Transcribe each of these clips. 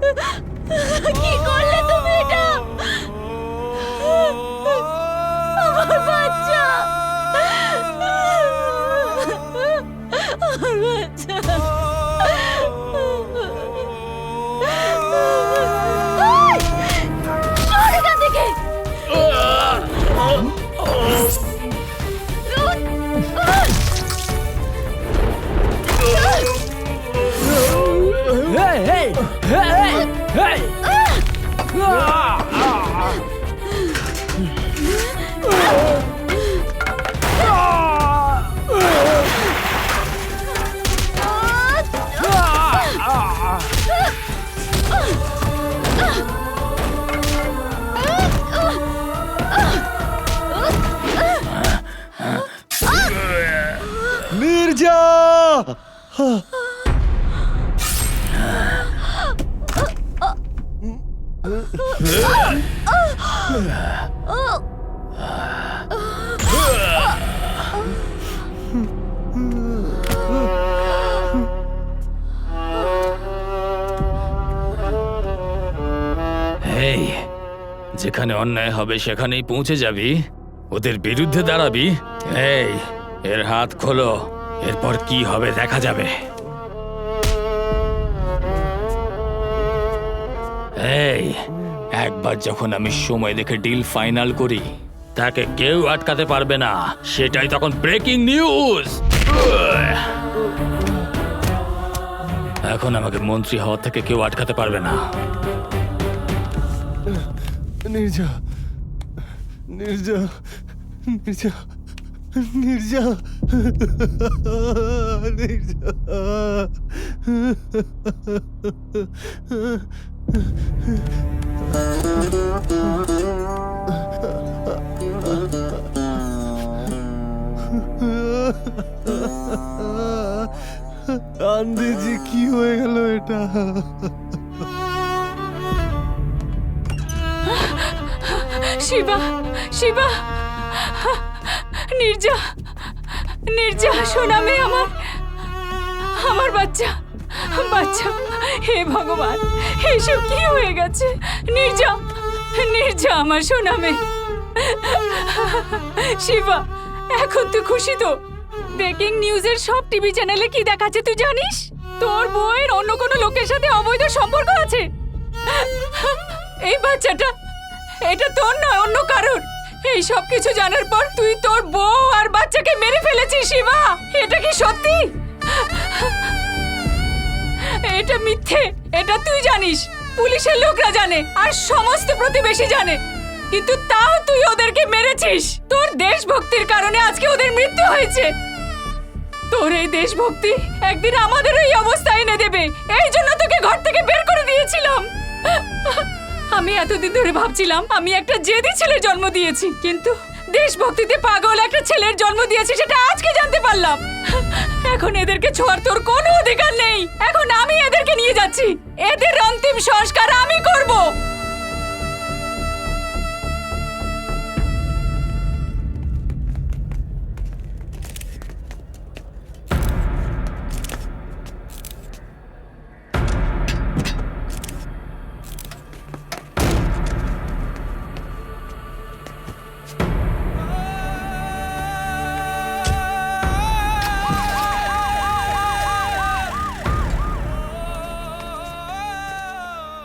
কি করলে তুমি এই যেখানে অন্যায় হবে সেখানেই পৌঁছে যাবি। ওদের বিরুদ্ধে দাঁড়াবি। এই এর হাত খোলো। এরপর কি হবে দেখা যাবে। এই, একবার যখন আমি সময় দেখে ডিল ফাইনাল করি, তাকে কেউ আটকাতে পারবে না। সেটাই তখন ব্রেকিং নিউজ। এখন আমাকে মন্ত্রী হওয়া থেকে কেউ আটকাতে পারবে না। নির্জা নির্জা নির্জা নির্জা নির্জা আন্দেজি কি হয়ে গেল এটা? শিবা শিবা। নির্জা নির্জা সোনামে আমার আমার বাচ্চা বাচ্চা, হে ভগবান, এসব কি হয়ে গেছে? নির্জা নির্জা আমার সোনামে শিবা, এখন তুই খুশি তো? ব্রেকিং নিউজের সব টিভি চ্যানেলে কি দেখাচ্ছে তুই জানিস? তোর বউয়ের অন্য কোনো লোকের সাথে অবৈধ সম্পর্ক আছে? এই বাচ্চাটা, এটা তোর নয়, অন্য কারোর। এই সব কিছু জানার পর তুই তোর বউ আর বাচ্চাকে মেরে ফেলেছিস শিবা এটা কি সত্যি? এটা মিথ্যে। এটা তুই জানিস। পুলিশের লোকরা জানে আর সমস্ত প্রতিবেশী জানে। কিন্তু তাও তুই ওদেরকে মেরেছিস। তোর দেশভক্তির কারণে আজকে ওদের মৃত্যু হয়েছে। তোর এই দেশভক্তি একদিন আমাদের এই অবস্থা এনে দেবে। এই জন্য তোকে ঘর থেকে বের করে দিয়েছিলাম। আমি এতদিন ধরে ভাবছিলাম, আমি একটা জেদি ছেলের জন্ম দিয়েছি, কিন্তু দেশভক্তিতে পাগল একটা ছেলের জন্ম দিয়েছি সেটা আজকে জানতে পারলাম। এখন এদেরকে ছোঁয়ার তোর কোনো অধিকার নেই। এখন আমি এদেরকে নিয়ে যাচ্ছি। এদের অন্তিম সংস্কার আমি করব।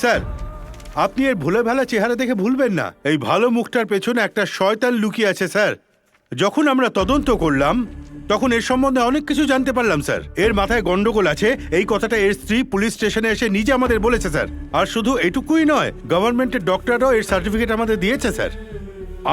স্যার, আপনি এর ভুলে ভালা চেহারা দেখে ভুলবেন না। এই ভালো মুখটার পেছনে একটা শয়তান লুকিয়ে আছে, স্যার। যখন আমরা তদন্ত করলাম, তখন এর সম্বন্ধে অনেক কিছু জানতে পারলাম, স্যার। এর মাথায় গন্ডগোল আছে, এই কথাটা এর স্ত্রী পুলিশ স্টেশনে এসে নিজে আমাদের বলেছে, স্যার। আর শুধু এটুকুই নয়, গভর্নমেন্টের ডক্টররাও এর সার্টিফিকেট আমাদের দিয়েছে, স্যার।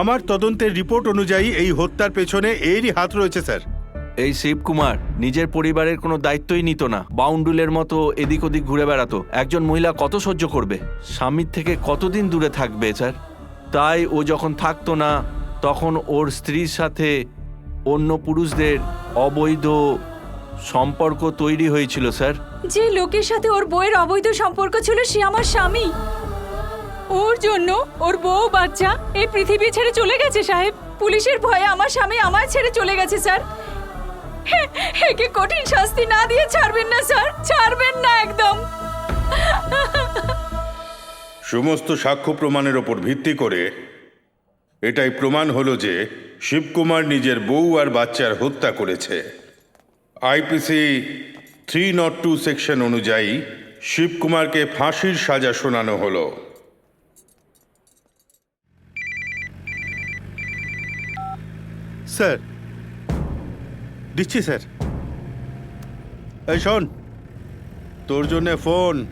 আমার তদন্তের রিপোর্ট অনুযায়ী এই হত্যার পেছনে এরই হাত রয়েছে, স্যার। এই শিবকুমার নিজের পরিবারের কোনো দায়িত্বই নিত না। বাউন্ডুলের মতো এদিক ওদিক ঘুরে বেড়াতো। একজন মহিলা কত সহ্য করবে? স্বামীর থেকে কতদিন দূরে থাকবে, স্যার? তাই ও যখন থাকতো না, তখন ওর স্ত্রীর সাথে অন্য পুরুষদের অবৈধ সম্পর্ক তৈরি হয়েছিল, স্যার। যে লোকের সাথে ওর বউয়ের অবৈধ সম্পর্ক ছিল, সে আমার স্বামী। ওর জন্য ওর বউ, বাচ্চা এই পৃথিবী ছেড়ে চলে গেছে, সাহেব। পুলিশের ভয়ে আমার স্বামী আমায় ছেড়ে চলে গেছে, স্যার। একে কঠিন শাস্তি না দিয়ে ছাড়বেন না স্যার। ছাড়বেন না একদম। সমস্ত সাক্ষ্য প্রমাণের ওপর ভিত্তি করে এটাই প্রমাণ হলো যে শিবকুমার নিজের বউ আর বাচ্চার হত্যা করেছে। IPC three not two section অনুযায়ী শিবকুমারকে ফাঁসির সাজা শোনানো হলো। স্যার দিচ্ছি স্যার। এই শোন। তোর জন্য ফোন।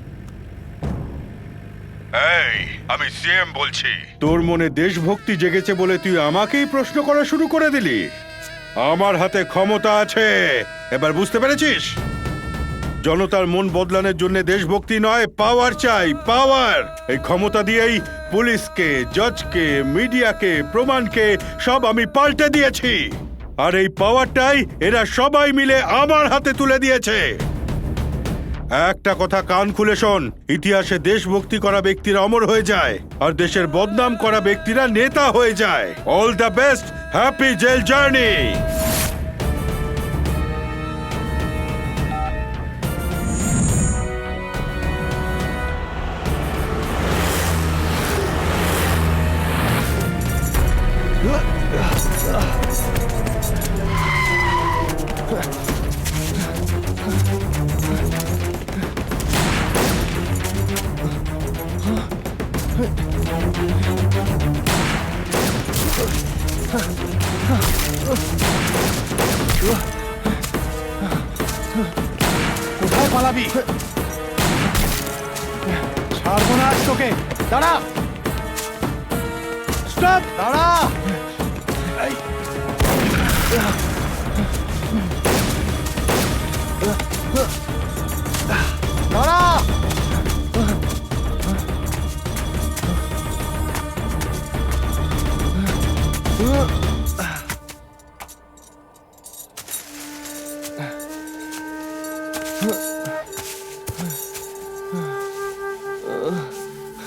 এই আমি সিএম বলছি। তোর মনে দেশভক্তি জেগেছে বলে তুই আমাকেই প্রশ্ন করা শুরু করে দিলি। আমার হাতে ক্ষমতা আছে। এবার বুঝতে পেরেছিস? জনতার মন বদলানোর জন্য দেশভক্তি নয় পাওয়ার চাই পাওয়ার। এই ক্ষমতা দিয়েই পুলিশকে জজকে মিডিয়াকে প্রমাণকে সব আমি পাল্টে দিয়েছি। আর এই পাওয়ারটাই এরা সবাই মিলে আমার হাতে তুলে দিয়েছে। একটা কথা কান খুলে শোন, ইতিহাসে দেশভক্তি করা ব্যক্তিরা অমর হয়ে যায়, আর দেশের বদনাম করা ব্যক্তিরা নেতা হয়ে যায়। All the best happy jail journey পালাবি ছাড়বো না তোকে। দাঁড়া। স্টপ। দাঁড়া।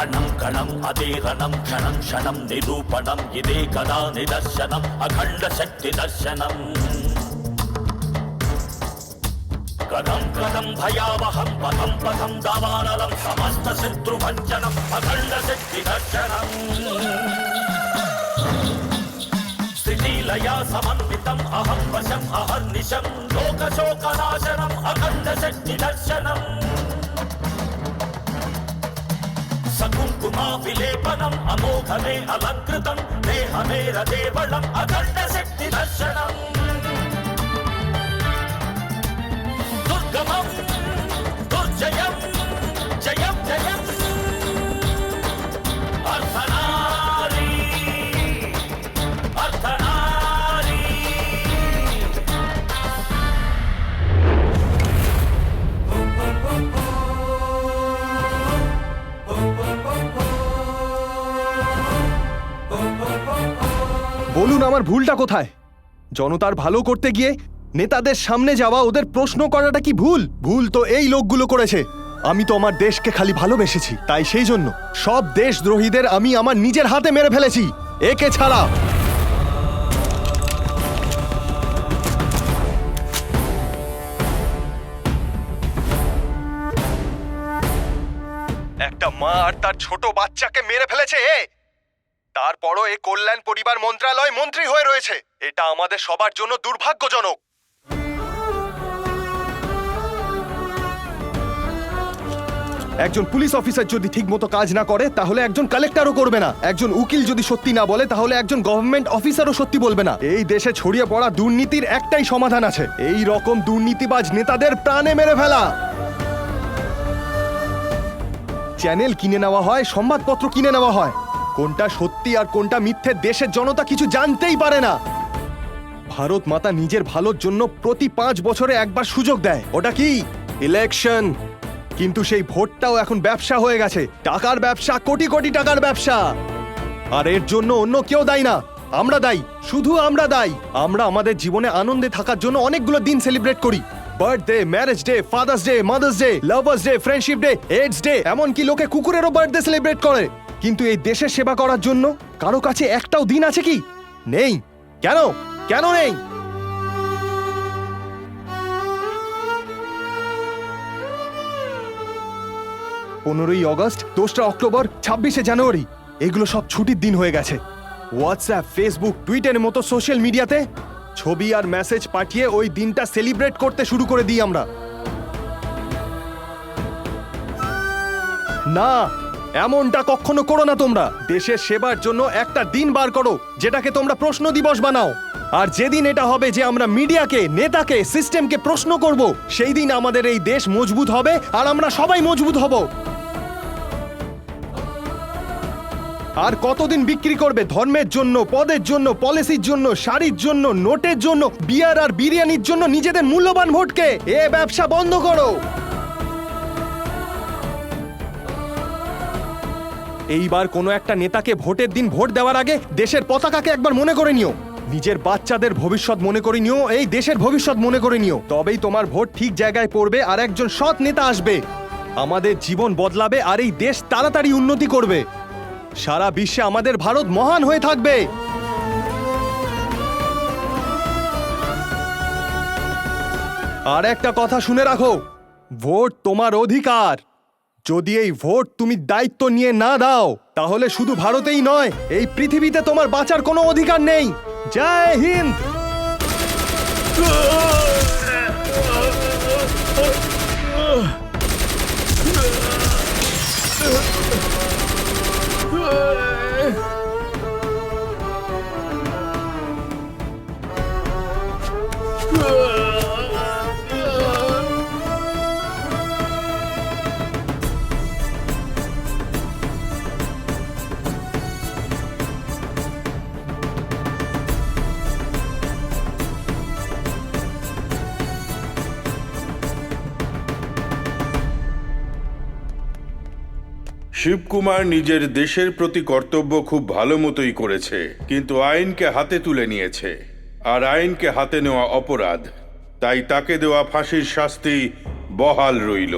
కణం కణం అదే రణం క్షణం క్షణం నిరూపణం ఇదే కదా నిదర్శనం అఖండ శక్తి దర్శనం. కథం కథం భయావహం పథం పథం దావానలం సమస్త శత్రుభంజనం అఖండ శక్తి దర్శనం. స్థితిలయా సమన్వితం అహం వశం అహర్నిశం లోకశోకనాశనం అఖండ శక్తి దర్శనం. సకుంకుమా అమోఘమే అలంకృతం దేహమేర రదేవళం అఖండ శక్తి దర్శనం. దుర్గమం దుర్జయం আমার ভুলটা কোথায়? জনতার ভালো করতে গিয়ে নেতাদের সামনে যাওয়া ওদের প্রশ্ন করাটা কি ভুল? ভুল তো এই লোকগুলো করেছে। আমি তো আমার দেশকে খালি ভালোবেসেছি, তাই সেই জন্য সব দেশদ্রোহীদের আমি আমার নিজের হাতে মেরে ফেলেছি। একে ছাড়া। একটা মা আর তার ছোট বাচ্চাকে মেরে ফেলেছে, এ! তারপরও এ কল্যাণ পরিবার মন্ত্রণালয় মন্ত্রী হয়ে রয়েছে। এটা আমাদের সবার জন্য দুর্ভাগ্যজনক। একজন পুলিশ অফিসার যদি ঠিকমতো কাজ না করে, তাহলে একজন কালেক্টরও করবে না। একজন উকিল যদি সত্যি না বলে, তাহলে একজন গভর্নমেন্ট অফিসারও সত্যি বলবে না। এই দেশে ছড়িয়ে পড়া দুর্নীতির একটাই সমাধান আছে। এই রকম দুর্নীতিবাজ নেতাদের প্রাণে মেরে ফেলা। চ্যানেল কিনে নেওয়া হয়, সংবাদপত্র কিনে নেওয়া হয়। কোনটা সত্যি আর কোনটা মিথ্যে দেশের জনতা কিছু জানতেই পারে না। ভারত মাতা নিজের ভালোর জন্য প্রতি পাঁচ বছরে একবার সুযোগ দেয়। ওটা কি? ইলেকশন। কিন্তু সেই ভোটটাও এখন ব্যবসা হয়ে গেছে। টাকার ব্যবসা, কোটি কোটি টাকার ব্যবসা। আর এর জন্য অন্য কেউ দায়ী না। আমরা দায়ী। শুধু আমরা দায়ী। আমরা আমাদের জীবনে আনন্দে থাকার জন্য অনেকগুলো দিন সেলিব্রেট করি। Birthday, marriage day, father's day, mother's day, lovers day, friendship day, AIDS day, এমনকি লোকে কুকুরেরও বার্থডে সেলিব্রেট করে। কিন্তু এই দেশের সেবা করার জন্য কারও কাছে একটাও দিন আছে কি? নেই। কেন? কেন নেই? পনেরোই অগস্ট, দোসরা অক্টোবর, ছাব্বিশে জানুয়ারি। এগুলো সব ছুটির দিন হয়ে গেছে। হোয়াটসঅ্যাপ, ফেসবুক, টুইটারের মতো সোশ্যাল মিডিয়াতে ছবি আর মেসেজ পাঠিয়ে ওই দিনটা সেলিব্রেট করতে শুরু করে দিই আমরা। না এমনটা কখনো করো না তোমরা। দেশের সেবার জন্য একটা দিন বার করো, যেটাকে তোমরা প্রশ্ন দিবস বানাও। আর যেদিন এটা হবে যে আমরা মিডিয়াকে, নেতাকে, সিস্টেমকে প্রশ্ন করব, সেই দিন আমাদের এই দেশ মজবুত হবে আর আমরা সবাই মজবুত হব। আর কতদিন বিক্রি করবে ধর্মের জন্য, পদের জন্য, পলিসির জন্য, শাড়ির জন্য, নোটের জন্য, বিয়ার আর বিরিয়ানির জন্য নিজেদের মূল্যবান ভোটকে? এ ব্যবসা বন্ধ করো। এইবার কোনো একটা নেতাকে ভোটের দিন ভোট দেওয়ার আগে দেশের পতাকাকে একবার মনে করে নিও। নিজের বাচ্চাদের ভবিষ্যৎ মনে করে নিও, এই দেশের ভবিষ্যৎ মনে করে নিও। তবেই তোমার ভোট ঠিক জায়গায় পড়বে আর একজন সৎ নেতা আসবে। আমাদের জীবন বদলাবে আর এই দেশ তাড়াতাড়ি উন্নতি করবে। সারা বিশ্বে আমাদের ভারত মহান হয়ে থাকবে। আর একটা কথা শুনে রাখো, ভোট তোমার অধিকার। যদি এই ভোট তুমি দায়িত্ব নিয়ে না দাও, তাহলে শুধু ভারতেই নয়, এই পৃথিবীতে তোমার বাঁচার কোনো অধিকার নেই। জয় হিন্দ! শিবকুমার নিজের দেশের প্রতি কর্তব্য খুব ভালো মতোই করেছে, কিন্তু আইনকে হাতে তুলে নিয়েছে, আর আইনকে হাতে নেওয়া অপরাধ, তাই তাকে দেওয়া ফাঁসির শাস্তি বহাল রইল।